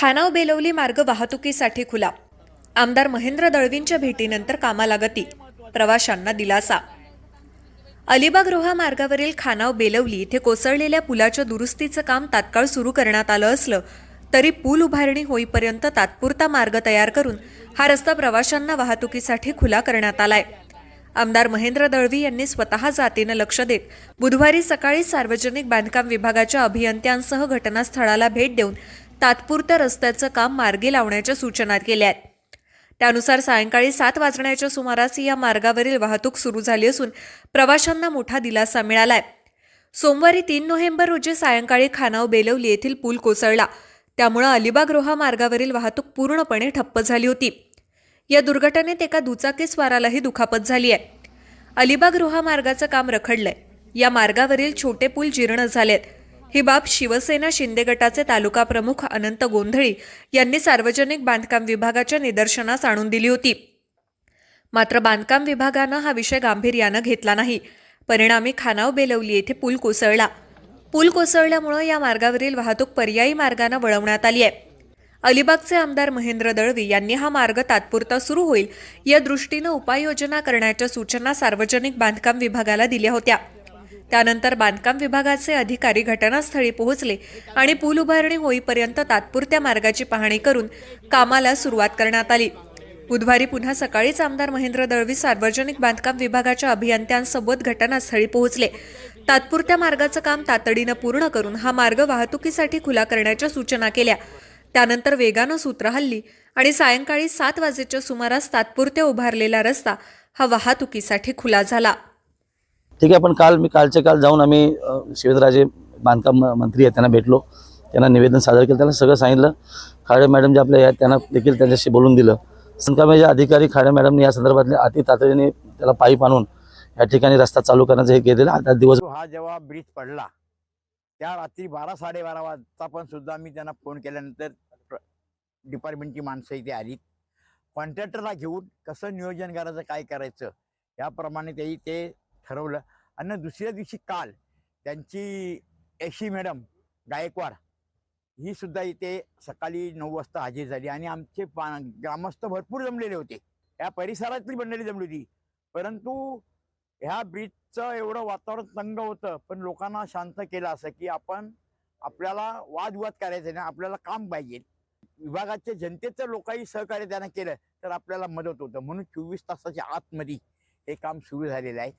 खानाव बेलवली मार्ग वाहतुकीसाठी खुला. आमदार महेंद्र दळवींच्या भेटीनंतर कामाला गती प्रवाशांना दिलासा. अलिबाग रोहा मार्गावरील खानाव बेलवली इथे कोसळलेल्या पुलाच्या दुरुस्तीचं काम तात्काळ सुरू करण्यात आलं असलं तरी पूल उभारणी होईपर्यंत तात्पुरता मार्ग तयार करून हा रस्ता प्रवाशांना वाहतुकीसाठी खुला करण्यात आलाय. आमदार महेंद्र दळवी यांनी स्वतः जातीनं लक्ष देत बुधवारी सकाळी सार्वजनिक बांधकाम विभागाच्या अभियंत्यांसह घटनास्थळाला भेट देऊन तात्पुरत्या रस्त्याचं काम मार्गी लावण्याच्या सूचना केल्या आहेत त्यानुसार सायंकाळी सात वाजण्याच्या सुमारास या मार्गावरील वाहतूक सुरू झाली असून प्रवाशांना मोठा दिलासा मिळालाय. सोमवारी तीन नोव्हेंबर रोजी सायंकाळी खानाव बेलवली येथील पूल कोसळला. त्यामुळं अलिबाग रोहा मार्गावरील वाहतूक पूर्णपणे ठप्प झाली होती. या दुर्घटनेत एका दुचाकीस्वारालाही दुखापत झाली आहे अलिबाग रोहा मार्गाचं काम रखडलंय. या मार्गावरील छोटे पूल जीर्ण झालेत. ही बाब शिवसेना शिंदे गटाचे तालुका प्रमुख अनंत गोंधळी यांनी सार्वजनिक बांधकाम विभागाच्या निदर्शनास आणून दिली होती. मात्र बांधकाम विभागानं हा विषय गांभीर्यानं घेतला नाही. परिणामी खानाव बेलवली येथे पूल कोसळला. पूल कोसळल्यामुळं या मार्गावरील वाहतूक पर्यायी मार्गानं वळवण्यात आली आहे. अलिबागचे आमदार महेंद्र दळवी यांनी हा मार्ग तात्पुरता सुरू होईल या दृष्टीनं उपाययोजना करण्याच्या सूचना सार्वजनिक बांधकाम विभागाला दिल्या होत्या. त्यानंतर बांधकाम विभागाचे अधिकारी घटनास्थळी पोहोचले आणि पूल उभारणी होईपर्यंत तात्पुरत्या मार्गाची पाहणी करून कामाला सुरुवात करण्यात आली. बुधवारी पुन्हा सकाळीच आमदार महेंद्र दळवी सार्वजनिक बांधकाम विभागाच्या अभियंत्यांसोबत घटनास्थळी पोहोचले. तात्पुरत्या मार्गाचं काम तातडीनं पूर्ण करून हा मार्ग वाहतुकीसाठी खुला करण्याच्या सूचना केल्या. त्यानंतर वेगानं सूत्र हल्ली आणि सायंकाळी सात वाजेच्या सुमारास तात्पुरत्या उभारलेला रस्ता हा वाहतुकीसाठी खुला झाला. ठीक आहे पण काल मी कालचे काल जाऊन आम्ही शिवेंद्रराजे बांधकाम म- मंत्री आहेत त्यांना भेटलो. त्यांना निवेदन सादर केलं त्यांना सगळं सांगितलं. खाडे मॅडम जे आपले आहेत त्यांना देखील त्यांच्याशी बोलून दिलं. संकामेचे अधिकारी खाडे मॅडमने या संदर्भातले अति तातडीने त्याला पाईप आणून या ठिकाणी रस्ता चालू करण्याचं हे केलेलं आता दिवस हा जेव्हा ब्रिज पडला त्या रात्री बारा साडेबारा वाजता पण सुद्धा मी त्यांना फोन केल्यानंतर डिपार्टमेंटची माणसं इथे आली. कॉन्ट्रॅक्टरला घेऊन कसं नियोजन करायचं काय करायचं याप्रमाणे तेही ते ठरवलं. आणि दुसऱ्या दिवशी काल त्यांची एशी मॅडम गायकवाड ही सुद्धा इथे सकाळी नऊ वाजता हजेर झाली आणि आमचे पा ग्रामस्थ भरपूर जमलेले होते. या परिसरातली मंडळी जमली होती. परंतु ह्या ब्रिजचं एवढं वातावरण तंग होतं पण लोकांना शांत केलं असं की आपण आपल्याला वादविवाद करायचे नाही आपल्याला काम पाहिजे. विभागाच्या जनतेचं लोकांनी सहकार्य त्यांना केलं तर आपल्याला मदत होतं. म्हणून चोवीस तासाच्या आतमध्ये हे काम सुरू झालेलं आहे.